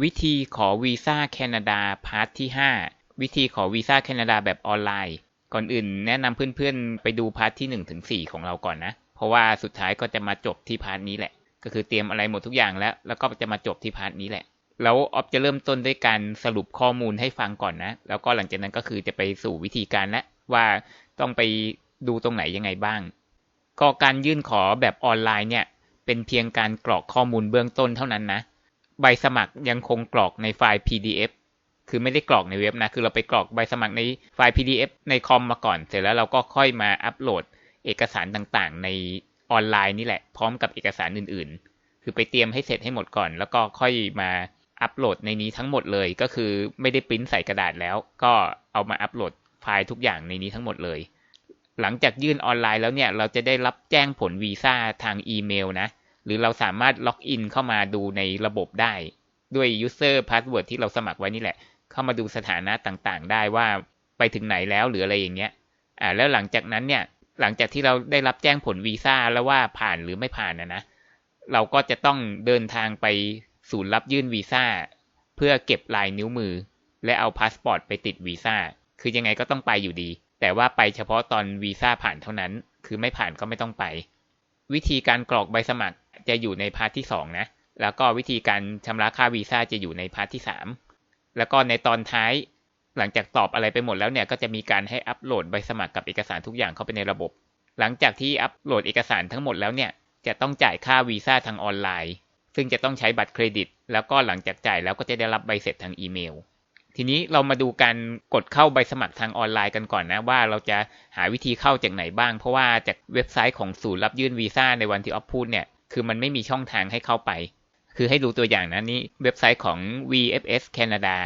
วิธีขอวีซ่าแคนาดาพาร์ทที่ 5 วิธีขอวีซ่าแคนาดาแบบออนไลน์ ก่อนอื่นแนะนำเพื่อนๆ ไปดูพาร์ทที่1ถึง4ของเราก่อนนะ เพราะว่าสุดท้ายก็จะมาจบที่พาร์ทนี้แหละ ก็คือเตรียมอะไรหมดทุกอย่างแล้ว แล้วก็จะมาจบที่พาร์ทนี้แหละ แล้วออฟจะเริ่มต้นด้วยการสรุปข้อมูลให้ฟังก่อนนะ แล้วก็หลังจากนั้นก็คือจะไปสู่วิธีการและว่าต้องไปดูตรงไหนยังไงบ้าง ก็การยื่นขอแบบออนไลน์เนี่ย เป็นเพียงการกรอกข้อมูลเบื้องต้นเท่านั้นนะ ใบสมัครยังคงกรอกในไฟล์ PDF คือไม่ได้กรอกในเว็บนะ คือเราไปกรอกใบสมัครในไฟล์ PDF ในคอมมาก่อน เสร็จแล้วเราก็ค่อยมาอัปโหลดเอกสารต่างๆ ในออนไลน์นี่แหละ พร้อมกับเอกสารอื่นๆ คือไปเตรียมให้เสร็จให้หมดก่อน แล้วก็ค่อยมาอัปโหลดในนี้ทั้งหมดเลย ก็คือไม่ได้ปริ้นใส่กระดาษแล้ว ก็เอามาอัปโหลดไฟล์ทุกอย่างในนี้ทั้งหมดเลย หลังจากยื่นออนไลน์แล้วเนี่ย เราจะได้รับแจ้งผลวีซ่าทางอีเมลนะ หรือเราสามารถล็อกอินเข้ามาดูในระบบได้ ด้วย user password ที่เราสมัครไว้นี่แหละ เข้ามาดูสถานะต่างๆ ได้ว่าไปถึงไหนแล้วหรืออะไรอย่างเงี้ยอ่าแล้วหลังจากนั้นเนี่ยหลังจากที่เราได้รับแจ้งผลวีซ่าแล้วว่าผ่านหรือไม่ผ่านนะนะเราก็จะต้องเดินทางไปศูนย์รับยื่นวีซ่าเพื่อเก็บลายนิ้วมือ และเอาพาสปอร์ตไปติดวีซ่าคือยังไงก็ต้องไปอยู่ดี แต่ว่าไปเฉพาะตอนวีซ่าผ่านเท่านั้น คือไม่ผ่านก็ไม่ต้องไป วิธีการกรอกใบสมัคร จะอยู่ในพาร์ทที่2นะ แล้วก็วิธีการชำระค่าวีซ่าจะอยู่ในพาร์ทที่3แล้วก็ในตอนท้ายหลังจากตอบอะไรไปหมดแล้วเนี่ยก็จะมีการให้อัปโหลดใบสมัครกับเอกสารทุกอย่างเข้าไปในระบบ หลังจากที่อัปโหลดเอกสารทั้งหมดแล้วเนี่ยจะต้องจ่ายค่าวีซ่าทางออนไลน์ ซึ่งจะต้องใช้บัตรเครดิต แล้วก็หลังจากจ่ายแล้วก็จะได้รับใบเสร็จทางอีเมล ทีนี้เรามาดูการกดเข้าใบสมัครทางออนไลน์กันก่อนนะว่าเราจะหาวิธีเข้าจากไหนบ้าง เพราะว่าจากเว็บไซต์ของศูนย์รับยื่นวีซ่าในวันที่ออฟพูดเนี่ย คือมันไม่มีช่องทางให้เข้าไป คือให้ดูตัวอย่างนะนี่เว็บไซต์ของ VFS Canada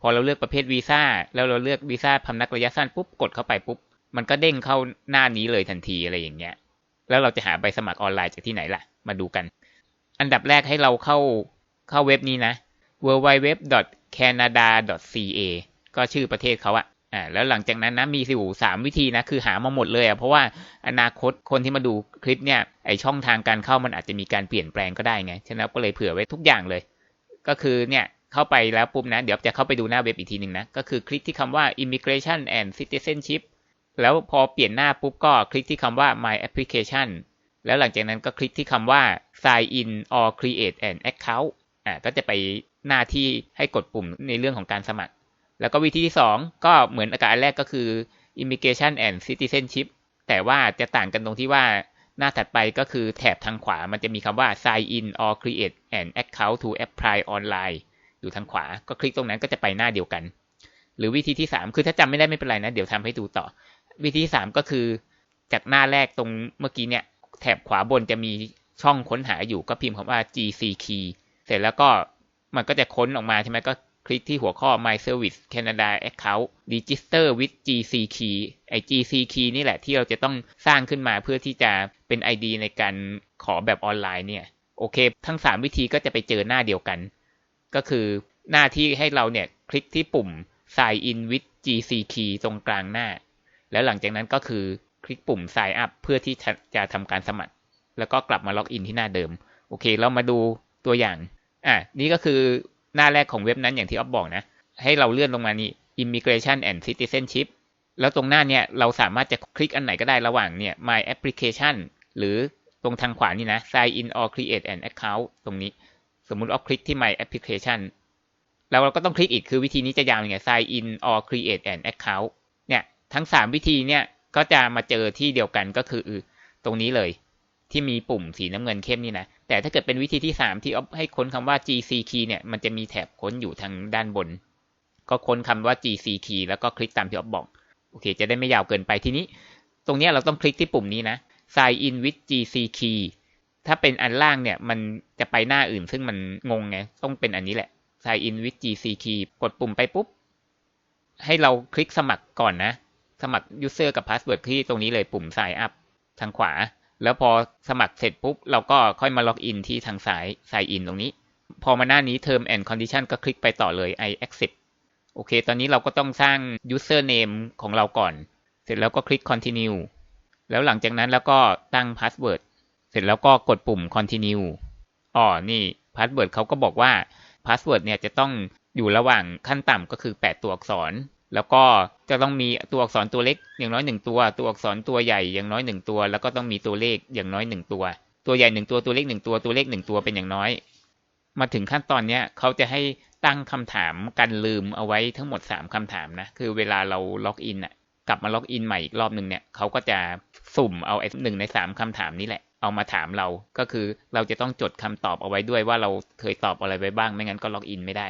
พอเราเลือกประเภทวีซ่าแล้วเราเลือกวีซ่าพำนักระยะสั้นปุ๊บกดเข้าไปปุ๊บมันก็เด้งเข้าหน้านี้เลยทันทีอะไรอย่างเงี้ย แล้วเราจะหาใบสมัครออนไลน์จากที่ไหนล่ะ มาดูกัน อันดับแรกให้เราเข้าเข้าเว็บนี้นะ www.canada.ca ก็ชื่อประเทศเขาอะ อ่าแล้วหลังจากนั้นนะมีสิวสามวิธีนะคือหามาหมดเลยอะเพราะว่าอนาคตคนที่มาดูคลิปเนี่ยไอช่องทางการเข้ามันอาจจะมีการเปลี่ยนแปลงก็ได้ไงฉะนั้นก็เลยเผื่อไว้ทุกอย่างเลย ก็คือเนี่ยเข้าไปแล้วปุ๊บนะเดี๋ยวจะเข้าไปดูหน้าเว็บอีกทีหนึ่งนะก็คือคลิกที่คำว่า immigration and citizenship แล้วพอเปลี่ยนหน้าปุ๊บก็คลิกที่คำว่า my application แล้วหลังจากนั้นก็คลิกที่คำว่า sign in or create an account อ่าก็จะไปหน้าที่ให้กดปุ่มในเรื่องของการสมัคร แล้วก็วิธีที่ 2 ก็เหมือนอาการแรกก็คือ immigration and citizenship แต่ว่าจะต่างกันตรงที่ว่าหน้าถัดไปก็คือแถบทางขวามันจะมีคำว่า sign in or create an account to apply online อยู่ทางขวาก็คลิกตรงนั้นก็จะไปหน้าเดียวกัน หรือวิธีที่ 3 คือถ้าจำไม่ได้ไม่เป็นไรนะ เดี๋ยวทำให้ดูต่อ วิธีที่ 3 ก็คือจากหน้าแรกตรงเมื่อกี้เนี่ยแถบขวาบนจะมีช่องค้นหาอยู่ก็พิมพ์คำว่า gc key เสร็จแล้วก็มันก็จะค้นออกมาใช่ไหมก็ คลิกที่หัวข้อ My Service Canada Account Register with GC Key ไอ GC Key นี่แหละที่เราจะต้องสร้างขึ้นมาเพื่อที่จะเป็น ID ในการขอแบบออนไลน์เนี่ย โอเค ทั้ง 3 วิธีก็จะไปเจอหน้าเดียวกัน ก็คือหน้าที่ให้เราเนี่ยคลิกที่ปุ่ม Sign in with GC Key ตรงกลางหน้า แล้วหลังจากนั้นก็คือคลิกปุ่ม Sign up เพื่อที่จะทำการสมัคร แล้วก็กลับมาล็อกอินที่หน้าเดิม โอเค เรามาดูตัวอย่าง อะ นี่ก็คือ หน้าแรกของเว็บนั้นอย่างที่ออฟบอกนะ ให้เราเลื่อนลงมานี่ immigration and citizenship แล้วตรงหน้าเนี่ยเราสามารถจะคลิกอันไหนก็ได้ระหว่างเนี่ย my application หรือตรงทางขวานี่นะ sign in or create an account ตรงนี้ สมมุติออฟคลิกที่ my application แล้วเราก็ต้องคลิกอีกคือวิธีนี้จะยาวยังไง sign in or create an account เนี่ยทั้ง 3 วิธีเนี่ยก็จะมาเจอที่เดียวกันก็คือตรงนี้เลย ที่มีปุ่มสีน้ำเงินเข้มนี่นะ แต่ถ้าเกิดเป็นวิธีที่ 3 ที่ออฟให้ค้นคำว่า GC key เนี่ย มันจะมีแถบค้นอยู่ทางด้านบน ก็ค้นคำว่า GC key แล้วก็คลิกตามที่ออฟบอก โอเค จะได้ไม่ยาวเกินไปทีนี้ ตรงนี้เราต้องคลิกที่ปุ่มนี้นะ sign in with GC key ถ้าเป็นอันล่างเนี่ย มันจะไปหน้าอื่น ซึ่งมันงงไง ต้องเป็นอันนี้แหละ sign in with GC key กดปุ่มไปปุ๊บ ให้เราคลิกสมัครก่อนนะ สมัคร user กับ password ที่ตรงนี้เลยปุ่ม sign up ทางขวา แล้วพอสมัครเสร็จปุ๊บ เราก็ค่อยมาล็อกอินที่ทางซ้าย sign in ตรงนี้ พอมาหน้านี้ term and condition ก็คลิกไปต่อเลย I accept โอเค ตอนนี้เราก็ต้องสร้าง username ของเราก่อน เสร็จแล้วก็คลิก continue แล้วหลังจากนั้นแล้วก็ตั้ง password เสร็จแล้วก็กดปุ่ม continue อ๋อ นี่ password เขาก็บอกว่าพาสเวิร์ดเนี่ยจะต้องอยู่ระหว่างขั้นต่ำก็คือ 8 ตัวอักษร แล้วก็จะต้องมีตัวอักษรตัวเล็กอย่างน้อยหนึ่งตัว ตัวอักษรตัวใหญ่อย่างน้อยหนึ่งตัว แล้วก็ต้องมีตัวเลขอย่างน้อยหนึ่งตัว ตัวใหญ่หนึ่งตัว ตัวเล็กหนึ่งตัว ตัวเลขหนึ่งตัวเป็นอย่างน้อย มาถึงขั้นตอนเนี้ยเขาจะให้ตั้งคำถามกันลืมเอาไว้ทั้งหมด 3คำถามนะ คือเวลาเราล็อกอินอะ กลับมาล็อกอินใหม่อีกรอบหนึ่งเนี่ย เขาก็จะสุ่มเอาไอ้หนึ่งในสามคำถามนี้แหละ เอามาถามเรา ก็คือเราจะต้องจดคำตอบเอาไว้ด้วยว่าเราเคยตอบอะไรไปบ้าง ไม่งั้นก็ล็อกอินไม่ได้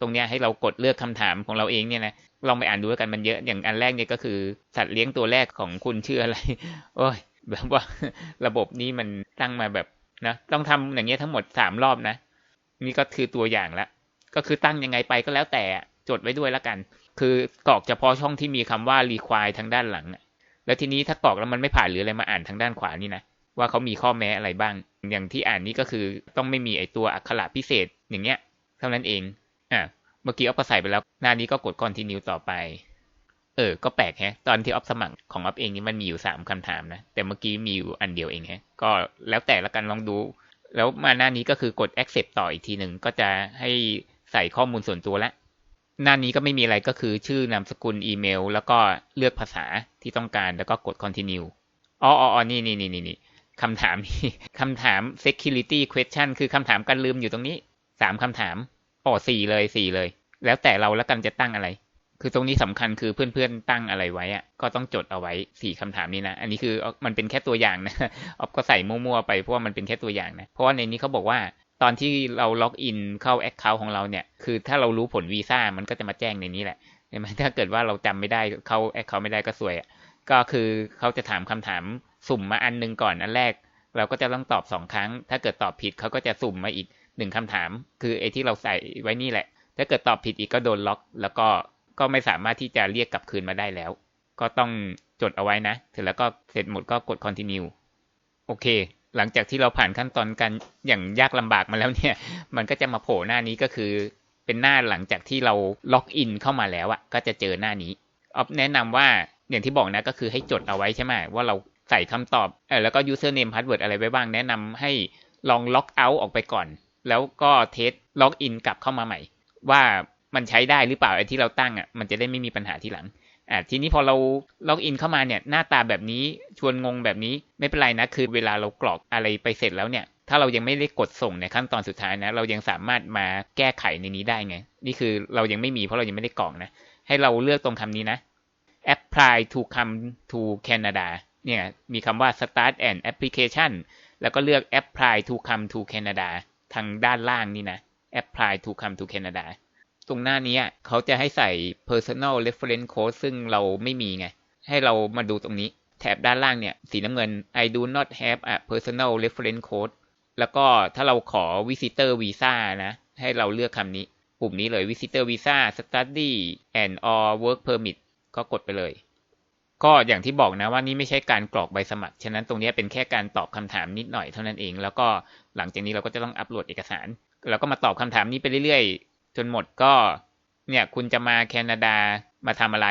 ตรงเนี้ยให้เรากดเลือกคำถามของเราเองเนี่ยนะลองไปอ่านดูกันมันเยอะอย่างอันแรกเนี่ยก็คือสัตว์เลี้ยงตัวแรกของคุณชื่ออะไร โอ้ยแบบว่าระบบนี้มันตั้งมาแบบนะต้องทำอย่างเงี้ยทั้งหมดสามรอบนะ นี่ก็คือตัวอย่างละก็คือตั้งยังไงไปก็แล้วแต่จดไว้ด้วยแล้วกัน คือกรอกเฉพาะช่องที่มีคำว่า require ทางด้านหลังแล้วทีนี้ถ้ากรอกแล้วมันไม่ผ่านหรืออะไรมาอ่านทางด้านขวานี่นะว่าเขามีข้อแม้อะไรบ้าง อย่างที่อ่านนี้ก็คือต้องไม่มีไอตัวอักขระพิเศษอย่างเงี้ยเท่านั้นเอง อะเมื่อกี้ออฟก็ใส่ไปแล้ว หน้านี้ก็กด continue ต่อไป เออ ก็แปลกแฮะ ตอนที่ออฟสมัครของออฟเองนี่มันมีอยู่สามคำถามนะ แต่เมื่อกี้มีอยู่อันเดียวเองฮะ ก็แล้วแต่ละกันลองดู แล้วมาหน้านี้ก็คือกด accept ต่ออีกทีหนึ่งก็จะให้ใส่ข้อมูลส่วนตัวล้วหน้านี้ก็ไม่มีอะไรก็คือชื่อนามสกุลอีเมล แล้วก็เลือกภาษาที่ต้องการแล้วก็กด continue อ๋ออ๋อนี่นี่นี่นี่คำถามนี่คำถาม security question คือคำถามการลืมอยู่ตรงนี้สามคำถาม อ๋อสี่เลยสี่เลย แล้วแต่เราแล้วกันจะตั้งอะไร คือตรงนี้สำคัญคือเพื่อนๆตั้งอะไรไว้อะก็ต้องจดเอาไว้สี่คำถามนี้นะ อันนี้คือมันเป็นแค่ตัวอย่างนะออฟก็ใส่มั่วๆไปเพราะว่ามันเป็นแค่ตัวอย่างนะ เพราะว่าในนี้เขาบอกว่าตอนที่เราล็อกอินเข้าแอคเคาท์ของเราเนี่ย คือถ้าเรารู้ผลวีซ่ามันก็จะมาแจ้งในนี้แหละใช่ไหมถ้าเกิดว่าเราจำไม่ได้เข้าแอคเคาท์ไม่ได้ก็สวยก็คือเขาจะถามคำถามสุ่มมาอันนึงก่อนอันแรก เราก็จะต้องตอบสองครั้ง ถ้าเกิดตอบผิดเขาก็จะสุ่มมาอีก หนึ่งคำถาม คือไอ้ที่เราใส่ไว้นี่แหละ ถ้าเกิดตอบผิดอีกก็โดนล็อก แล้วก็ก็ไม่สามารถที่จะเรียกกลับคืนมาได้แล้ว ก็ต้องจดเอาไว้นะเสร็จแล้วก็เสร็จหมดก็กด continue โอเค หลังจากที่เราผ่านขั้นตอนกันอย่างยากลำบากมาแล้วเนี่ย มันก็จะมาโผล่หน้านี้ก็คือเป็นหน้าหลังจากที่เราล็อกอินเข้ามาแล้วอะ่ะ ก็จะเจอหน้านี้ออฟแนะนำว่าอย่างที่บอกนะก็คือให้จดเอาไว้ใช่ไหมว่าเราใส่คำตอบเออแล้วก็ username password อะไรไว้บ้างแนะนำให้ลองล็อกเอาท์ออกไปก่อน แล้วก็เทสล็อกอินกลับเข้ามาใหม่ ว่ามันใช้ได้หรือเปล่าไอ้ที่เราตั้งอะมันจะได้ไม่มีปัญหาทีหลังอ่าทีนี้พอเราล็อกอินเข้ามาเนี่ยหน้าตาแบบนี้ชวนงงแบบนี้ไม่เป็นไรนะคือเวลาเรากรอกอะไรไปเสร็จแล้วเนี่ย ถ้าเรายังไม่ได้กดส่งในขั้นตอนสุดท้ายนะ เรายังสามารถมาแก้ไขในนี้ได้ไง นี่คือเรายังไม่มีเพราะเรายังไม่ได้กรอกนะ ให้เราเลือกตรงคำนี้นะ apply to come to Canada เนี่ยมีคำว่า start an application แล้วก็เลือก apply to come to Canada ทางด้านล่างนี่นะ apply to come to Canada ตรงหน้านี้เขาจะให้ใส่ personal reference code ซึ่งเราไม่มีไง ให้เรามาดูตรงนี้ แถบด้านล่างเนี่ย สีน้ำเงิน I do not have a personal reference code แล้วก็ถ้าเราขอ visitor visa นะ ให้เราเลือกคำนี้ ปุ่มนี้เลย visitor visa study and or work permit ก็กดไปเลย ก็อย่างที่บอกนะว่านี่ไม่ใช่การกรอกใบสมัคร ฉะนั้นตรงนี้เป็นแค่การตอบคำถามนิดหน่อยเท่านั้นเอง แล้วก็หลังจากนี้เราก็จะต้องอัปโหลดเอกสาร แล้วก็มาตอบคำถามนี้ไปเรื่อยๆ จนหมดก็เนี่ยคุณจะมาแคนาดามาทำอะไร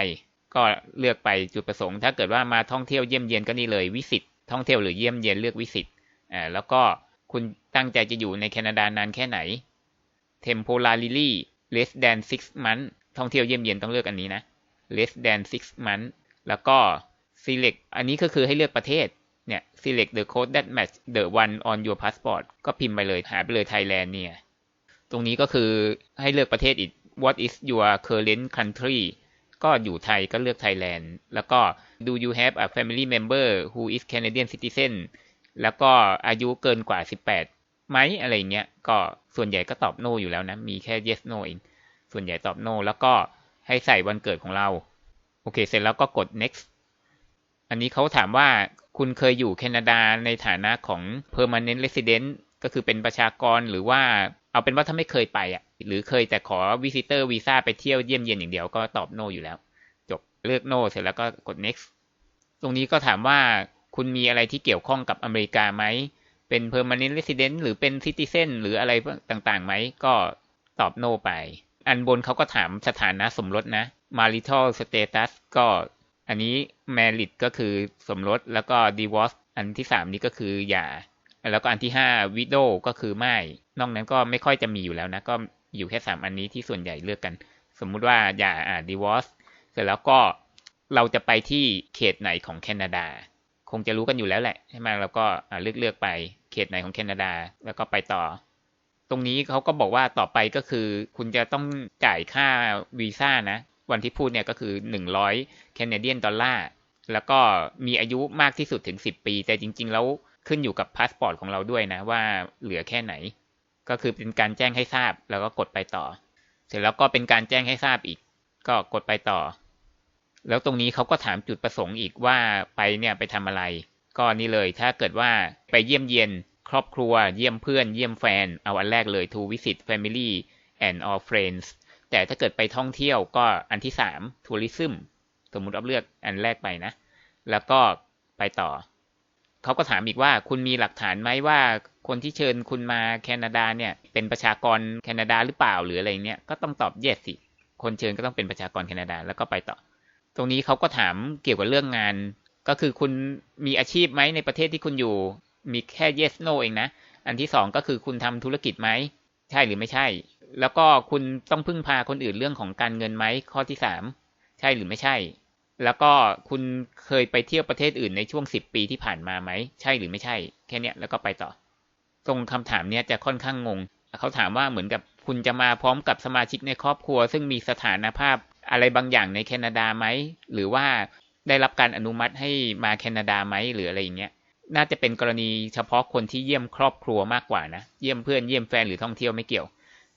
ก็เลือกไปจุดประสงค์ ถ้าเกิดว่ามาท่องเที่ยวเยี่ยมเยียนก็นี่เลยวิสิตท่องเที่ยวหรือเยี่ยมเยียนเลือกวิสิตอ่าแล้วก็คุณตั้งใจจะอยู่ในแคนาดานานแค่ไหน temporarily less than six months ท่องเที่ยวเยี่ยมเยียนต้องเลือกอันนี้นะ less than six months แล้วก็ select อันนี้ก็คือให้เลือกประเทศ เนี่ย select the code that match the one on your passport ก็พิมพ์ไปเลย หาไปเลย Thailand เนี่ย ตรงนี้ก็คือให้เลือกประเทศอีก what is your current country ก็อยู่ไทยก็เลือก Thailand แล้วก็ do you have a family member who is Canadian citizen แล้วก็อายุเกินกว่า 18ไหมอะไรเงี้ย ก็ส่วนใหญ่ก็ตอบ no อยู่แล้วนะ มีแค่ yes no เอง ส่วนใหญ่ตอบ no แล้วก็ให้ใส่วันเกิดของเรา อเคเสร็จแล้วก็กด next อันนี้เขาถามว่าคุณเคยอยู่แคนาดาในฐานะของ permanent resident ก็คือเป็นประชากรหรือว่าเอาเป็นว่าถ้าไม่เคยไปอะหรือเคยแต่ขอ visitor visa ไปเที่ยวเยี่ยมเยียนอย่างเดียวก็ตอบ no อยู่แล้ว จบเลือก no เสร็จแล้วก็กด next ตรงนี้ก็ถามว่าคุณมีอะไรที่เกี่ยวข้องกับอเมริกาไหม เป็น permanent resident หรือเป็น citizen หรืออะไรต่างๆไหม ก็ตอบ no ไป อันบนเขาก็ถามสถานะสมรสนะ marital status ก็อันนี้ married ก็คือสมรสแล้วก็ divorce อันที่สามนี้ก็คือหย่า แล้วก็อันที่ห้า widow ก็คือไม่ นอกนั้นก็ไม่ค่อยจะมีอยู่แล้วนะ ก็อยู่แค่สามอันนี้ที่ส่วนใหญ่เลือกกัน สมมุติว่าอย่าอ่า divorce เสร็จแล้วก็เราจะไปที่เขตไหนของแคนาดา คงจะรู้กันอยู่แล้วแหละใช่ไหมเราก็เลือกเลือกไปเขตไหนของแคนาดา แล้วก็ไปต่อ ตรงนี้เขาก็บอกว่าต่อไปก็คือ คุณจะต้องจ่ายค่าวีซ่านะ วันที่พูดเนี่ยก็คือหนึ่งร้อยแคนาเดียนดอลลาร์แล้วก็มีอายุมากที่สุดถึงสิบปี แต่จริง ๆ แล้วขึ้นอยู่กับพาสปอร์ตของเราด้วยนะ ว่าเหลือแค่ไหน ก็คือเป็นการแจ้งให้ทราบแล้วก็กดไปต่อ เสร็จแล้วก็เป็นการแจ้งให้ทราบอีก ก็กดไปต่อ แล้วตรงนี้เขาก็ถามจุดประสงค์อีกว่าไปเนี่ยไปทำอะไร ก็นี่เลยถ้าเกิดว่าไปเยี่ยมเยียน ครอบครัว เยี่ยมเพื่อน เยี่ยมแฟน เอาอันแรกเลย to visit family and all friends แต่ถ้าเกิดไปท่องเที่ยวก็อันที่สาม tourism สมมุติเอาเลือกอันแรกไปนะ แล้วก็ไปต่อ เขาก็ถามอีกว่าคุณมีหลักฐานไหมว่าคนที่เชิญคุณมาแคนาดาเนี่ย เป็นประชากรแคนาดาหรือเปล่าหรืออะไรเนี้ยก็ต้องตอบ yes สิ คนเชิญก็ต้องเป็นประชากรแคนาดาแล้วก็ไปต่อ ตรงนี้เขาก็ถามเกี่ยวกับเรื่องงาน ก็คือคุณมีอาชีพไหมในประเทศที่คุณอยู่ มีแค่ yes no เองนะ อันที่สองก็คือคุณทำธุรกิจไหม ใช่หรือไม่ใช่ แล้วก็คุณต้องพึ่งพาคนอื่นเรื่องของการเงินไหม ข้อที่สามใช่หรือไม่ใช่ แล้วก็คุณเคยไปเที่ยวประเทศอื่นในช่วงสิบปีที่ผ่านมาไหม ใช่หรือไม่ใช่ แค่เนี้ยแล้วก็ไปต่อ ตรงคำถามเนี้ยจะค่อนข้างงง เขาถามว่าเหมือนกับคุณจะมาพร้อมกับสมาชิกในครอบครัว ซึ่งมีสถานภาพอะไรบางอย่างในแคนาดาไหม หรือว่าได้รับการอนุมัติให้มาแคนาดาไหมหรืออะไรอย่างเงี้ย น่าจะเป็นกรณีเฉพาะคนที่เยี่ยมครอบครัวมากกว่านะ เยี่ยมเพื่อนเยี่ยมแฟนหรือท่องเที่ยวไม่เกี่ยว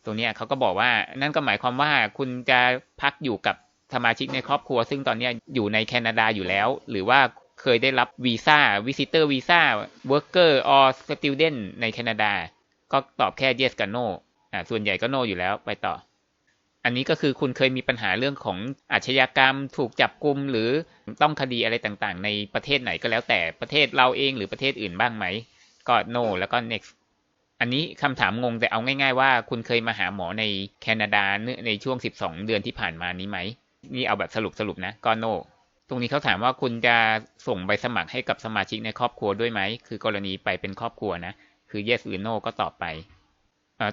ตรงนี้เขาก็บอกว่านั่นก็หมายความว่าคุณจะพักอยู่กับสมาชิกในครอบครัว ซึ่งตอนนี้อยู่ในแคนาดาอยู่แล้ว หรือว่าเคยได้รับวีซ่าวิสิเตอร์วีซ่าเวิร์กเกอร์ออสติวเดนในแคนาดา ก็ตอบแค่ yes กับ no อ่าส่วนใหญ่ก็ no อยู่แล้วไปต่อ อันนี้ก็คือคุณเคยมีปัญหาเรื่องของอาชญากรรม ถูกจับกลุมหรือต้องคดีอะไรต่างๆ ในประเทศไหนก็แล้วแต่ประเทศเราเองหรือประเทศอื่นบ้างไหม ก็ no แล้วก็ next อันนี้คำถามงงแต่เอาง่าย ๆ ว่าคุณเคยมาหาหมอในแคนาดาในช่วง 12 เดือนที่ผ่านมานี้ไหม นี่เอาแบบสรุปสรุปนะก็ no ตรงนี้เขาถามว่าคุณจะส่งใบสมัครให้กับสมาชิกในครอบครัวด้วยไหม คือกรณีไปเป็นครอบครัวนะ คือ yes หรือ no ก็ตอบไป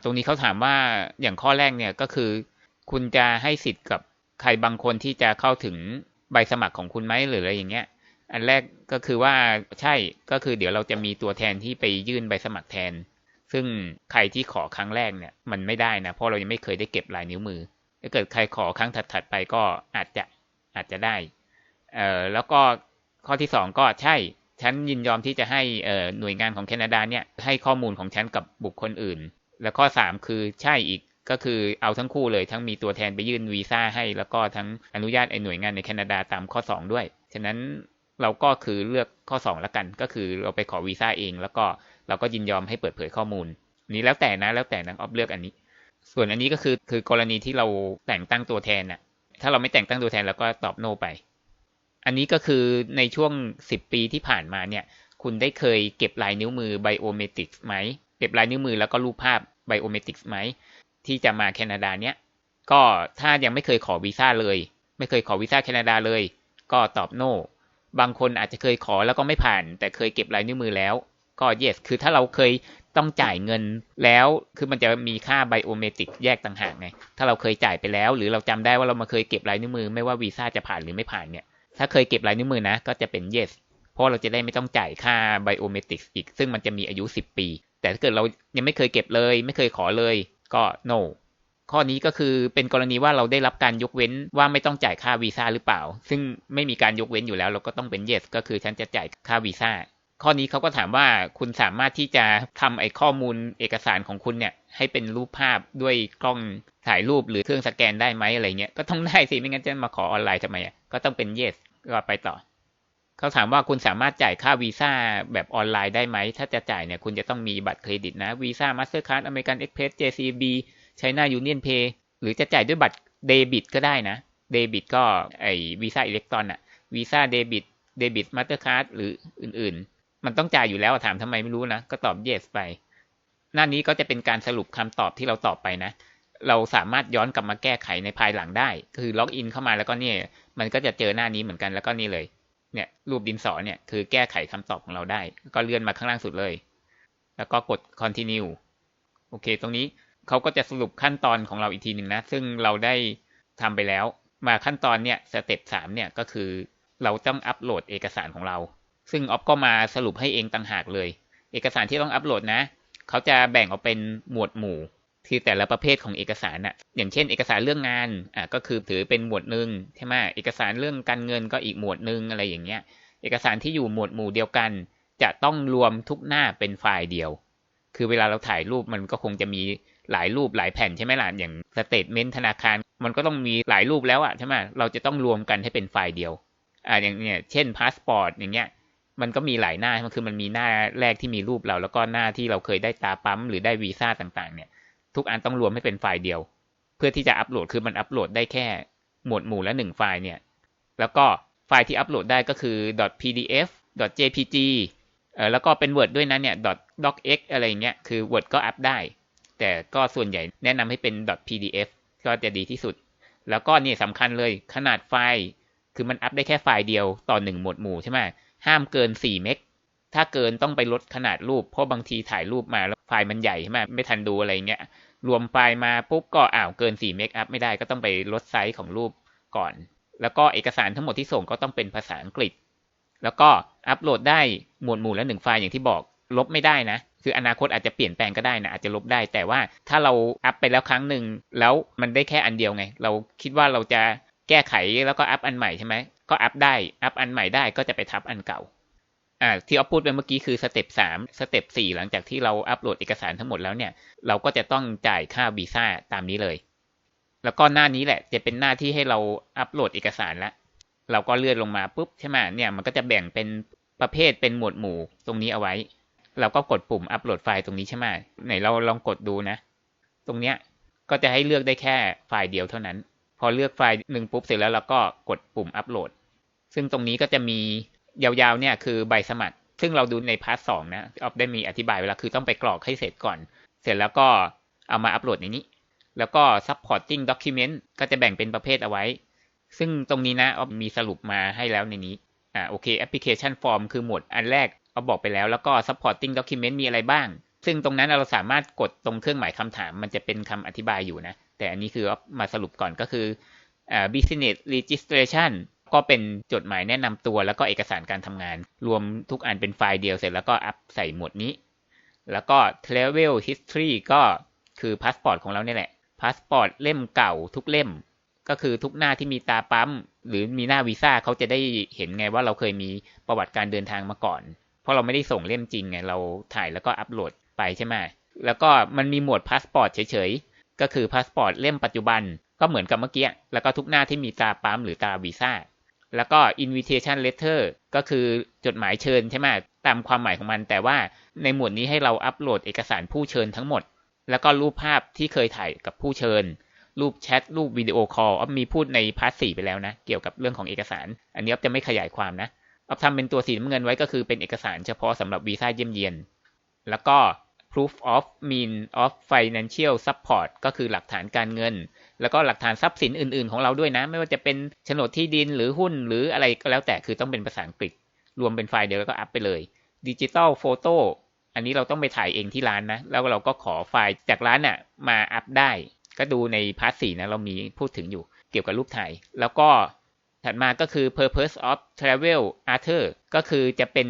ตรงนี้เขาถามว่าอย่างข้อแรกเนี่ยก็คือ คุณจะให้สิทธิ์กับใครบางคนที่จะเข้าถึงใบสมัครของคุณไหมหรืออะไรอย่างเงี้ย อันแรกก็คือว่าใช่ก็คือเดี๋ยวเราจะมีตัวแทนที่ไปยื่นใบสมัครแทน ซึ่งใครที่ขอครั้งแรกเนี่ยมันไม่ได้นะเพราะเรายังไม่เคยได้เก็บลายนิ้วมือถ้าเกิดใครขอครั้งถัดๆไปก็อาจจะอาจจะได้เอ่อแล้วก็ข้อที่สองก็ใช่ฉันยินยอมที่จะให้เอ่อหน่วยงานของแคนาดาเนี่ยให้ข้อมูลของฉันกับบุคคลอื่น แล้วข้อสามคือใช่อีก ก็คือเอาทั้งคู่เลยทั้งมีตัวแทนไปยื่นวีซ่าให้ แล้วก็ทั้งอนุญาตไอ้หน่วยงานในแคนาดาตามข้อสองด้วย ฉะนั้นเราก็คือเลือกข้อสองแล้วกัน ก็คือเราไปขอวีซ่าเอง แล้วก็เราก็ยินยอมให้เปิดเผยข้อมูล นี้แล้วแต่นะแล้วแต่นะออฟเลือกอันนี้ ส่วนอันนี้ก็คือคือกรณีที่เราแต่งตั้งตัวแทนน่ะ ถ้าเราไม่แต่งตั้งตัวแทนเราก็ตอบโนไป อันนี้ก็คือในช่วง 10 ปีที่ผ่านมาเนี่ย คุณได้เคยเก็บลายนิ้วมือไบโอเมตริกไหม เก็บลายนิ้วมือแล้วก็รูปภาพไบโอเมตริกไหม ที่จะมาแคนาดาเนี่ยก็ถ้ายังไม่เคยขอวีซ่าเลย ไม่เคยขอวีซ่าแคนาดาเลย ก็ตอบโนบางคนอาจจะเคยขอแล้วก็ไม่ผ่าน แต่เคยเก็บลายนิ้วมือแล้ว ก็ yes คือถ้าเราเคยต้องจ่ายเงินแล้ว คือมันจะมีค่าไบโอเมตริกแยกต่างหากไง ถ้าเราเคยจ่ายไปแล้ว หรือเราจำได้ว่าเรามาเคยเก็บลายนิ้วมือ ไม่ว่าวีซ่าจะผ่านหรือไม่ผ่านเนี่ย ถ้าเคยเก็บลายนิ้วมือนะ ก็จะเป็น yes เพราะเราจะได้ไม่ต้องจ่ายค่าไบโอเมตริกอีก ซึ่งมันจะมีอายุ 10 ปี แต่ถ้าเกิดเรายังไม่เคยเก็บเลย ไม่เคยขอเลย ก็ no ข้อนี้ก็คือเป็นกรณีว่าเราได้รับการยกเว้นว่าไม่ต้องจ่ายค่าวีซ่าหรือเปล่า ซึ่งไม่มีการยกเว้นอยู่แล้วเราก็ต้องเป็น yes ก็คือฉันจะจ่ายค่าวีซ่าข้อนี้เขาก็ถามว่าคุณสามารถที่จะทำไอ้ข้อมูลเอกสารของคุณเนี่ย ให้เป็นรูปภาพด้วยกล้องถ่ายรูปหรือเครื่องสแกนได้ไหมอะไรเงี้ยก็ต้องได้สิไม่งั้นจะมาขอออนไลน์ทำไมอะก็ต้องเป็น yes ก็ไปต่อ เขาถามว่าคุณสามารถจ่ายค่าวีซ่าแบบออนไลน์ได้ไหม ถ้าจะจ่ายเนี่ยคุณจะต้องมีบัตรเครดิตนะวีซ่ามาสเตอร์การ์ดอเมริกันเอ็กเพรส JCB ใช้หน้ายูเนียนเพย์หรือจะจ่ายด้วยบัตรเดบิตก็ได้นะเดบิตก็ไอวีซ่าอิเล็กตรอนอะวีซ่าเดบิตเดบิตมาสเตอร์การ์ดหรืออื่นๆ มันต้องจ่ายอยู่แล้วถามทำไมไม่รู้นะ ก็ตอบ yes ไป หน้านี้ก็จะเป็นการสรุปคำตอบที่เราตอบไปนะเราสามารถย้อนกลับมาแก้ไขในภายหลังได้ คือล็อกอินเข้ามาแล้วก็เนี่ย มันก็จะเจอหน้านี้เหมือนกันแล้วก็นี่เลย เนี่ยรูปดินสอเนี่ยคือแก้ไขคำตอบของเราได้ ก็เลื่อนมาข้างล่างสุดเลย แล้วก็กด continue โอเค ตรงนี้เขาก็จะสรุปขั้นตอนของเราอีกทีหนึ่งนะ ซึ่งเราได้ทำไปแล้ว มาขั้นตอนเนี่ยสเต็ปสามเนี่ยก็คือเราต้องอัปโหลดเอกสารของเรา ซึ่งออฟก็มาสรุปให้เองต่างหากเลย เอกสารที่ต้องอัปโหลดนะ เขาจะแบ่งออกเป็นหมวดหมู่ คือแต่ละประเภทของเอกสารน่ะอย่างเช่น เอกสารเรื่องงานอะก็คือถือเป็นหมวดหนึ่งใช่ไหมเอกสารเรื่องการเงินก็อีกหมวดหนึ่งอะไรอย่างเงี้ย เอกสารที่อยู่หมวดหมู่เดียวกัน จะต้องรวมทุกหน้าเป็นไฟล์เดียว คือเวลาเราถ่ายรูปมันก็คงจะมีหลายรูปหลายแผ่นใช่ไหมล่ะอย่างสเตทเมนต์ธนาคาร มันก็ต้องมีหลายรูปแล้วอะใช่ไหมเราจะต้องรวมกันให้เป็นไฟล์เดียวอ่าอย่างเนี้ยเช่นพาสปอร์ตอย่างเงี้ยมันก็มีหลายหน้ามันคือมันมีหน้าแรกที่มีรูปเรา แล้วก็หน้าที่เราเคยได้ตาปั๊มหรือได้วีซ่าต่างๆ เนี่ย ทุกอันต้องรวมให้เป็นไฟล์เดียว เพื่อที่จะอัปโหลดคือมันอัปโหลดได้แค่หมวดหมู่ละหนึ่งไฟล์เนี่ยแล้วก็ไฟล์ที่อัปโหลดได้ก็คือ .pdf .jpg เออแล้วก็เป็น Word ด้วยนะเนี่ย .docx อะไรเงี้ยคือ Word ก็อัปได้ แต่ก็ส่วนใหญ่แนะนำให้เป็น .pdf ก็จะดีที่สุด แล้วก็นี่สำคัญเลยขนาดไฟล์ คือมันอัปได้แค่ไฟล์เดียวต่อหนึ่งหมวดหมู่ใช่ไหมห้ามเกิน 4 เมกถ้าเกินต้องไปลดขนาดรูป เพราะบางทีถ่ายรูปมาแล้วไฟล์มันใหญ่ใช่ไหมไม่ทันดูอะไรเงี้ย รวมไฟล์มาปุ๊บก็อ้าวเกิน 4 เมกอัพไม่ได้ก็ต้องไปลดไซส์ของรูปก่อน แล้วก็เอกสารทั้งหมดที่ส่งก็ต้องเป็นภาษาอังกฤษ แล้วก็อัปโหลดได้หมวดหมู่ละหนึ่งไฟล์อย่างที่บอกลบไม่ได้นะ คืออนาคตอาจจะเปลี่ยนแปลงก็ได้นะ อาจจะลบได้ แต่ว่าถ้าเราอัปไปแล้วครั้งหนึ่งแล้วมันได้แค่อันเดียวไง เราคิดว่าเราจะแก้ไขแล้วก็อัปอันใหม่ใช่ไหมก็อัปได้ อัปอันใหม่ได้ก็จะไปทับอันเก่า อ่าที่ออฟพูดไปเมื่อกี้คือสเต็ปสามสเต็ปสี่หลังจากที่เราอัปโหลดเอกสารทั้งหมดแล้วเนี่ย เราก็จะต้องจ่ายค่าวีซ่าตามนี้เลย แล้วก็หน้านี้แหละจะเป็นหน้าที่ให้เราอัปโหลดเอกสารล้วเราก็เลื่อนลงมาปุ๊บใช่ไหมเนี่ยมันก็จะแบ่งเป็นประเภทเป็นหมวดหมู่ตรงนี้เอาไว้ เราก็กดปุ่มอัปโหลดไฟล์ตรงนี้ใช่ไหมไหนเราลองกดดูนะ ตรงเนี้ยก็จะให้เลือกได้แค่ไฟล์เดียวเท่านั้น พอเลือกไฟล์หนึ่งปุ๊บเสร็จแล้วเราก็กดปุ่มอัปโหลด ซึ่งตรงนี้ก็จะมี ยาวๆเนี่ยคือใบสมัคร ซึ่งเราดูในพาร์ทสองนะออฟได้มีอธิบายเวลาคือต้องไปกรอกให้เสร็จก่อน เสร็จแล้วก็เอามาอัปโหลดในนี้ แล้วก็ supporting document ก็จะแบ่งเป็นประเภทเอาไว้ ซึ่งตรงนี้นะออฟมีสรุปมาให้แล้วในนี้อ่าโอเค application form คือหมวดอันแรกออฟบอกไปแล้วแล้วก็ supporting document มีอะไรบ้าง ซึ่งตรงนั้นเราสามารถกดตรงเครื่องหมายคำถาม มันจะเป็นคำอธิบายอยู่นะแต่อันนี้คือออฟมาสรุปก่อนก็คืออ่า business registration ก็เป็นจดหมายแนะนำตัวแล้วก็เอกสารการทำงาน รวมทุกอันเป็นไฟล์เดียวเสร็จแล้วก็อัพใส่หมวดนี้ แล้วก็ travel history ก็คือพาสปอร์ตของเราเนี่ยแหละพาสปอร์ตเล่มเก่าทุกเล่ม ก็คือทุกหน้าที่มีตาปั๊ม หรือมีหน้าวีซ่าเขาจะได้เห็นไงว่าเราเคยมีประวัติการเดินทางมาก่อน เพราะเราไม่ได้ส่งเล่มจริงไงเราถ่ายแล้วก็อัปโหลดไปใช่ไหมแล้วก็มันมีหมวดพาสปอร์ตเฉยๆก็คือพาสปอร์ตเล่มปัจจุบันก็เหมือนกับเมื่อกี้แล้วก็ทุกหน้าที่มีตาปั๊มหรือตาวีซ่า แล้วก็ invitation letter ก็คือจดหมายเชิญใช่ไหมตามความหมายของมัน แต่ว่าในหมวดนี้ให้เราอัปโหลดเอกสารผู้เชิญทั้งหมด แล้วก็รูปภาพที่เคยถ่ายกับผู้เชิญ รูปแชท รูปวิดีโอคอลออฟมีพูดในพาร์ทสี่ไปแล้วนะ เกี่ยวกับเรื่องของเอกสาร อันนี้ออฟจะไม่ขยายความนะออฟทำเป็นตัวสีน้ำเงินไว้ก็คือเป็นเอกสารเฉพาะสำหรับวีซ่าเยี่ยมเยียน แล้วก็ proof of mean of financial support ก็คือหลักฐานการเงิน แล้วก็หลักฐานทรัพย์สินอื่น ๆ ของเราด้วยนะ ไม่ว่าจะเป็นโฉนดที่ดินหรือหุ้นหรืออะไรก็แล้วแต่คือต้องเป็นภาษาอังกฤษ รวมเป็นไฟล์เดียวแล้วก็อัพไปเลยดิจิตอลโฟโต้อันนี้เราต้องไปถ่ายเองที่ร้านนะ แล้วเราก็ขอไฟล์จากร้านน่ะมาอัพได้ ก็ดูในพาร์ทสี่นะเรามีพูดถึงอยู่เกี่ยวกับรูปถ่าย แล้วก็ถัดมาก็คือ purpose of travel Arthur ก็คือจะเป็น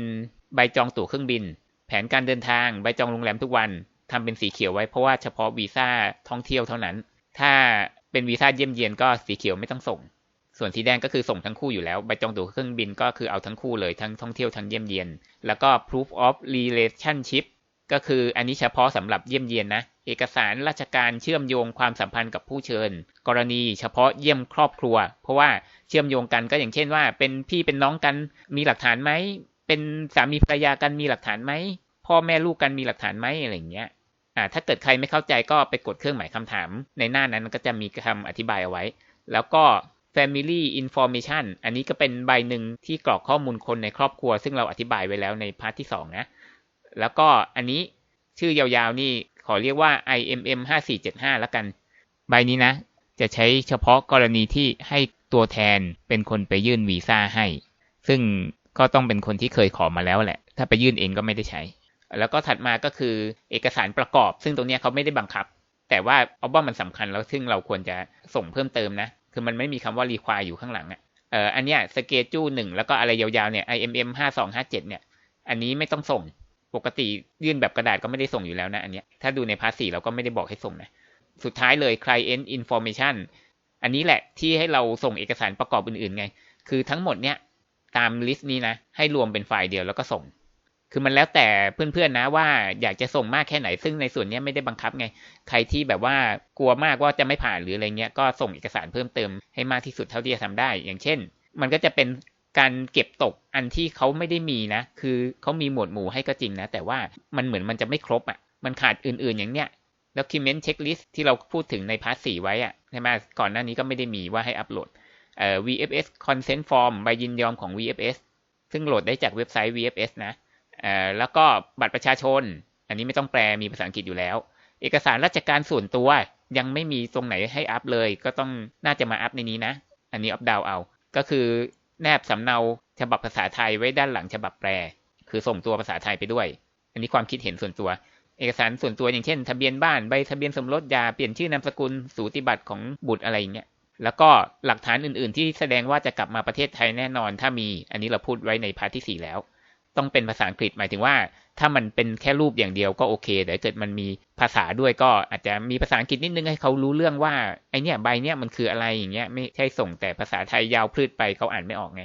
ใบจองตั๋วเครื่องบิน แผนการเดินทาง ใบจองโรงแรมทุกวันทำเป็นสีเขียวไว้เพราะว่าเฉพาะวีซ่าท่องเที่ยวเท่านั้น ถ้า เป็นวีซ่าเยี่ยมเยียนก็สีเขียวไม่ต้องส่ง ส่วนสีแดงก็คือส่งทั้งคู่อยู่แล้ว ใบจองตั๋วเครื่องบินก็คือเอาทั้งคู่เลยทั้งท่องเที่ยวทั้งเยี่ยมเยียน แล้วก็ proof of relationship ก็คืออันนี้เฉพาะสำหรับเยี่ยมเยียนนะ เอกสารราชการเชื่อมโยงความสัมพันธ์กับผู้เชิญ กรณีเฉพาะเยี่ยมครอบครัว เพราะว่าเชื่อมโยงกันก็อย่างเช่นว่า เป็นพี่เป็นน้องกันมีหลักฐานไหมเป็นสามีภรรยากันมีหลักฐานไหมพ่อแม่ลูกกันมีหลักฐานไหมอะไรอย่างเงี้ย อ่าถ้าเกิดใครไม่เข้าใจก็ไปกดเครื่องหมายคำถาม ในหน้านั้นก็จะมีคำอธิบายเอาไว้ แล้วก็ family information อันนี้ก็เป็นใบหนึ่งที่กรอกข้อมูลคนในครอบครัว ซึ่งเราอธิบายไว้แล้วในพาร์ทที่ 2 นะ แล้วก็อันนี้ชื่อยาวๆนี่ขอเรียกว่า IMM 5475แล้วกัน ใบนี้นะ จะใช้เฉพาะกรณีที่ให้ตัวแทนเป็นคนไปยื่นวีซ่าให้ ซึ่งก็ต้องเป็นคนที่เคยขอมาแล้วแหละ ถ้าไปยื่นเองก็ไม่ได้ใช้ แล้วก็ถัดมาก็คือเอกสารประกอบ ซึ่งตรงนี้เขาไม่ได้บังคับ แต่ว่าเอาว่ามันสำคัญแล้วซึ่งเราควรจะส่งเพิ่มเติมนะ คือมันไม่มีคำว่า require อยู่ข้างหลังอะ่ะเอ่ออันเนี้ยสเกจูหนึ่งแล้วก็อะไรยาวๆเนี่ย IMM ห้าสองห้าเจ็ดเนี่ย อันนี้ไม่ต้องส่งปกติยื่นแบบกระดาษก็ไม่ได้ส่งอยู่แล้วนะอันเนี้ยถ้าดูในพาร์ทสี่เราก็ไม่ได้บอกให้ส่งนะสุดท้ายเลย client information อันนี้แหละที่ให้เราส่งเอกสารประกอบอื่นๆไง คือทั้งหมดเนี่ยตามลิสต์นี้นะ ให้รวมเป็นไฟล์เดียวแล้วก็ส่ง คือมันแล้วแต่เพื่อนๆนะว่าอยากจะส่งมากแค่ไหน ซึ่งในส่วนนี้ไม่ได้บังคับไง ใครที่แบบว่ากลัวมากว่าจะไม่ผ่านหรืออะไรเงี้ย ก็ส่งเอกสารเพิ่มเติมให้มากที่สุดเท่าที่จะทำได้ อย่างเช่น มันก็จะเป็นการเก็บตกอันที่เขาไม่ได้มีนะ คือเขามีหมวดหมู่ให้ก็จริงนะ แต่ว่ามันเหมือนมันจะไม่ครบอะ มันขาดอื่นๆอย่างเนี้ย document checklist ที่เราพูดถึงในพาร์ทสี่ไว้อะใช่ไหมก่อนหน้านี้ก็ไม่ได้มีว่าให้อัปโหลดเอ่อ VFS consent form ใบยินยอมของ VFS ซึ่งโหลดได้จากเว็บไซต์ VFS นะ แล้วก็บัตรประชาชน อันนี้ไม่ต้องแปลมีภาษาอังกฤษอยู่แล้ว เอกสารราชการส่วนตัวยังไม่มีตรงไหนให้อัปเลย ก็ต้องน่าจะมาอัปในนี้นะ อันนี้อัปดาวเอา ก็คือแนบสำเนาฉบับภาษาไทยไว้ด้านหลังฉบับแปล คือส่งตัวภาษาไทยไปด้วย อันนี้ความคิดเห็นส่วนตัว เอกสารส่วนตัวอย่างเช่น ทะเบียนบ้านใบทะเบียนสมรสยาเปลี่ยนชื่อนามสกุลสูติบัตรของบุตรอะไรอย่างเงี้ยแล้วก็หลักฐานอื่น ๆ ที่แสดงว่าจะกลับมาประเทศไทยแน่นอนถ้ามี อันนี้เราพูดไว้ในพาร์ทที่ 4 แล้ว ต้องเป็นภาษาอังกฤษหมายถึงว่า ถ้ามันเป็นแค่รูปอย่างเดียวก็โอเค แต่ถ้าเกิดมันมีภาษาด้วยก็อาจจะมีภาษาอังกฤษนิดนึงให้เขารู้เรื่องว่าไอเนี้ยใบเนี้ยมันคืออะไรอย่างเงี้ยไม่ใช่ส่งแต่ภาษาไทยยาวพืดไปเขาอ่านไม่ออกไง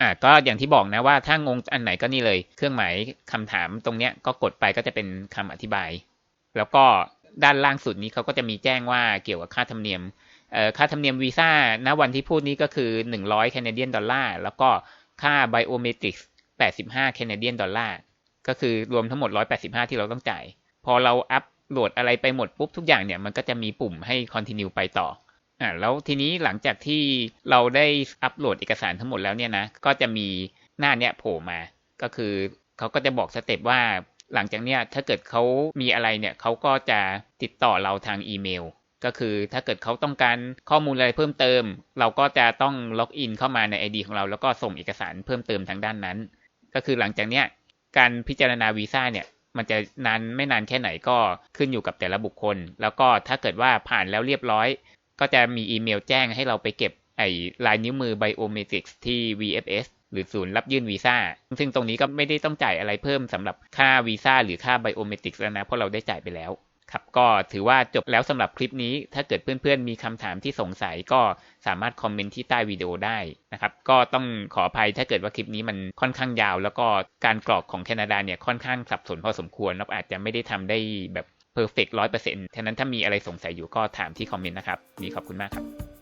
อะก็อย่างที่บอกนะว่าถ้างงอันไหนก็นี่เลย เครื่องหมายคำถามตรงเนี้ยก็กดไปก็จะเป็นคำอธิบาย แล้วก็ด้านล่างสุดนี้เขาก็จะมีแจ้งว่าเกี่ยวกับค่าธรรมเนียมเอ่อค่าธรรมเนียมวีซ่าณวันที่พูดนี้ก็คือ 100แคนาเดียนดอลลาร์แล้วก็ค่าไบโอเมตริกส์ 85 แคนาเดียนดอลลาร์ก็คือรวมทั้งหมด 185 ที่เราต้องจ่าย พอเราอัปโหลดอะไรไปหมดปุ๊บทุกอย่างเนี่ยมันก็จะมีปุ่มให้ continue ไปต่ออ่าแล้วทีนี้หลังจากที่เราได้อัปโหลดเอกสารทั้งหมดแล้วเนี่ยนะก็จะมีหน้าเนี้ยโผล่มา ก็คือเขาก็จะบอกสเต็ปว่าหลังจากเนี้ยถ้าเกิดเขามีอะไรเนี่ยเขาก็จะติดต่อเราทางอีเมล ก็คือถ้าเกิดเขาต้องการข้อมูลอะไรเพิ่มเติม เราก็จะต้องล็อกอินเข้ามาใน ID ของเรา แล้วก็ส่งเอกสารเพิ่มเติมทางด้านนั้น ก็คือหลังจากเนี้ยการพิจารณาวีซ่าเนี่ยมันจะนานไม่นานแค่ไหนก็ขึ้นอยู่กับแต่ละบุคคล แล้วก็ถ้าเกิดว่าผ่านแล้วเรียบร้อย ก็จะมีอีเมลแจ้งให้เราไปเก็บไอ้ลายนิ้วมือไบโอเมตริกส์ที่ VFS หรือศูนย์รับยื่นวีซ่า ซึ่งตรงนี้ก็ไม่ได้ต้องจ่ายอะไรเพิ่มสำหรับค่าวีซ่าหรือค่าไบโอเมตริกส์แล้วนะ เพราะเราได้จ่ายไปแล้ว ครับก็ถือว่าจบแล้วสำหรับคลิปนี้ ถ้าเกิดเพื่อนๆมีคำถามที่สงสัยก็สามารถคอมเมนต์ที่ใต้วิดีโอได้นะครับ ก็ต้องขออภัยถ้าเกิดว่าคลิปนี้มันค่อนข้างยาว แล้วก็การกรอกของแคนาดาเนี่ยค่อนข้างสับสนพอสมควรเราอาจจะไม่ได้ทำได้แบบเพอร์เฟกต์ร้อยเปอร์เซ็นต์ฉะนั้นถ้ามีอะไรสงสัยอยู่ก็ถามที่คอมเมนต์นะครับมีขอบคุณมากครับ